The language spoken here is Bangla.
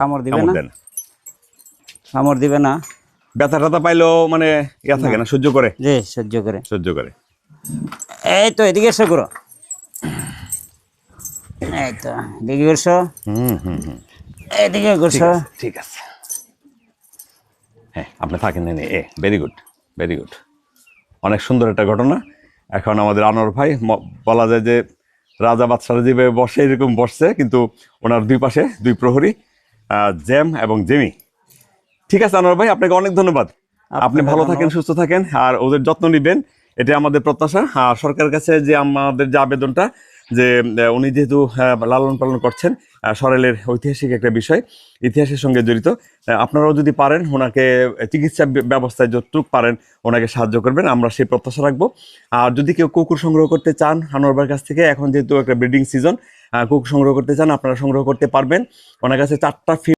কামড় দিবে না? কামড় দিবে না? ব্যথা ট্যাথা পাইলেও মানে ইয়া থাকে না। সহ্য করে? জি সহ্য করে। সহ্য করে। এই তো এদিকে এসো করো এই তো এদিকে করছ হুম হুম হুম। এদিকে করছ ঠিক আছে। হ্যাঁ আপনি থাকেন এ ভেরি গুড ভেরি গুড অনেক সুন্দর একটা ঘটনা। এখন আমাদের আনোয়ার ভাই বলা যায় যে রাজা বাদশারা যেভাবে বসে এরকম বসছে কিন্তু ওনার দুই পাশে দুই প্রহরী। জ্যাম এবং জেমি। ঠিক আছে আনোয়ার ভাই আপনাকে অনেক ধন্যবাদ। আপনি ভালো থাকেন সুস্থ থাকেন আর ওদের যত্ন নেবেন এটা আমাদের প্রত্যাশা। আর সরকারের কাছে যে আমাদের যে আবেদনটা যে উনি যেহেতু লালন পালন করছেন সরেলের ঐতিহাসিক একটা বিষয়, ইতিহাসের সঙ্গে জড়িত আপনারাও যদি পারেন, ওনাকে চিকিৎসা ব্যবস্থায় যতটুক পারেন, ওনাকে সাহায্য করবেন, আমরা সেই প্রত্যাশা রাখব। আর যদি কেউ কুকুর সংগ্রহ করতে চান হানোরবার কাছ থেকে, এখন যেহেতু একটা ব্রিডিং সিজন কুকুর সংগ্রহ করতে চান, আপনারা সংগ্রহ করতে পারবেন। ওনার কাছে চারটা